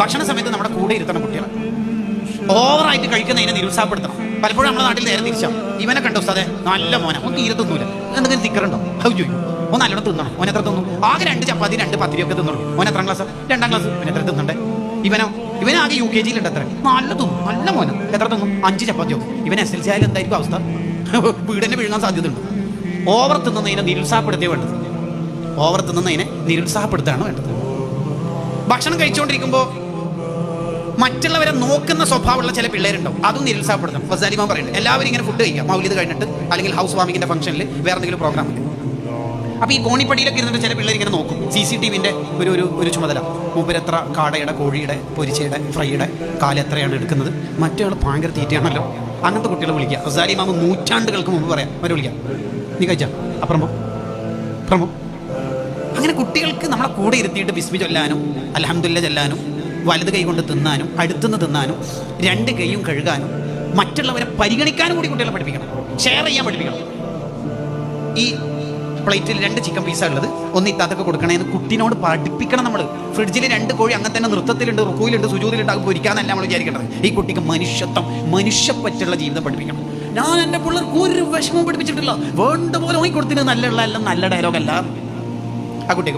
ഭക്ഷണ സമയത്ത് നമ്മുടെ കൂടെ ഇരുത്തണം കുട്ടികളെ. ഓവറായിട്ട് കഴിക്കുന്നതിനെ നിരുത്സാഹപ്പെടുത്തണം. പലപ്പോഴും നമ്മുടെ നാട്ടിൽ നേരെ തിരിച്ചാൽ ഇവനെ കണ്ടോ ഉസ്താദെ? നല്ല മോന. ഒന്ന് തീരെ തിന്നൂല എന്തെങ്കിലും തിക്കറുണ്ടോ? അത് ചോദിക്കും. ഒന്ന് നല്ലോണം തിന്നണം. എത്ര തിന്നു? ആകെ രണ്ട് ചപ്പാത്തി രണ്ട് പത്തിരി ഒക്കെ തിന്നുള്ളൂ ഓൻ എത്രാം ക്ലാസ് രണ്ടാം ക്ലാസ്. ഇവൻ എത്ര തിന്നണ്ടേ? ഇവനോ? ഇവൻ ആകെ യു കെ ജിയിലുണ്ട് എത്ര നല്ല തിന്നു. നല്ല മോന. എത്ര തിന്നു? അഞ്ച് ചപ്പാത്തിയോ ഇവൻ എസ് എൽ സി ആയാലും എന്തായിരിക്കും അവസ്ഥ? വീടിനെ വിഴുങ്ങാൻ സാധ്യതയുണ്ട്. ഓവർ തിന്നുന്നതിനെ നിരുത്സാഹപ്പെടുത്തിയേ വേണ്ടത്. ഓവർ തിന്നുന്നതിനെ നിരുത്സാഹപ്പെടുത്തുകയാണ് വേണ്ടത്. ഭക്ഷണം കഴിച്ചുകൊണ്ടിരിക്കുമ്പോൾ മറ്റുള്ളവരെ നോക്കുന്ന സ്വഭാവമുള്ള ചില പിള്ളേരുണ്ടാവും. അതും നിരുത്സാഹപ്പെടുത്തണം. ഫസാലിമാൻ പറയുന്നുണ്ട് എല്ലാവരും ഇങ്ങനെ ഫുഡ് കഴിക്കുക മൗലിത് കഴിഞ്ഞിട്ട് അല്ലെങ്കിൽ ഹൗസ് വാമിങ്ങിന്റെ ഫംഗ്ഷനിൽ വേറെ എന്തെങ്കിലും പ്രോഗ്രാം അപ്പൊ ഈ കോണിപ്പടിയിലൊക്കെ ഇരുന്നിട്ട് ചില പിള്ളേർ ഇങ്ങനെ നോക്കും. സി സി ടി വിന്റെ ഒരു ഒരു ഒരു ചുമതല. മൂപ്പരെത്ര കാടയുടെ കോഴിയുടെ പൊരിച്ചയുടെ ഫ്രൈയുടെ കാൽ എത്രയാണ് എടുക്കുന്നത്? മറ്റേ ആൾ ഭയങ്കര തീറ്റയാണല്ലോ. അങ്ങനത്തെ കുട്ടികളെ വിളിക്കുക. ഫസാലി മാമ നൂറ്റാണ്ടുകൾക്ക് മുമ്പ് പറയാം. അവരെ വിളിക്കാം. നീ കഴിച്ചാ? അപ്പുറം പോ. അപ്പുറം അങ്ങനെ കുട്ടികൾക്ക് നമ്മളെ കൂടെ ഇരുത്തിയിട്ട് ബിസ്മി ചൊല്ലാനും അലഹമുല്ല ചൊല്ലാനും വലത് കൈ കൊണ്ട് തിന്നാനും അടുത്തുനിന്ന് തിന്നാനും രണ്ട് കൈയും കഴുകാനും മറ്റുള്ളവരെ പരിഗണിക്കാനും കൂടി കുട്ടികളെ പഠിപ്പിക്കണം. ഷെയർ ചെയ്യാൻ പഠിപ്പിക്കണം. ഈ പ്ലേറ്റിൽ രണ്ട് ചിക്കൻ പീസാണ് ഉള്ളത്. ഒന്ന് ഇത്താത്തൊക്കെ കൊടുക്കണേന്ന് കുട്ടിനോട് പഠിപ്പിക്കണം നമ്മൾ ഫ്രിഡ്ജിൽ രണ്ട് കോഴി അങ്ങനെ തന്നെ നൃത്തത്തിലുണ്ട് റുക്കുയിലുണ്ട് സുജൂതിലുണ്ട് അത് പൊരിക്കാന്നല്ല നമ്മൾ വിചാരിക്കേണ്ടത് ഈ കുട്ടിക്ക് മനുഷ്യത്വം മനുഷ്യപ്പറ്റുള്ള ജീവിതം പഠിപ്പിക്കണം. ഞാൻ എന്റെ പിള്ളേർക്ക് ഒരു വിഷമവും പഠിപ്പിച്ചിട്ടില്ല. വേണ്ട പോലെ കൊടുത്തിന് നല്ല എല്ലാം നല്ല ഡയലോഗല്ല ആ കുട്ടിക്ക്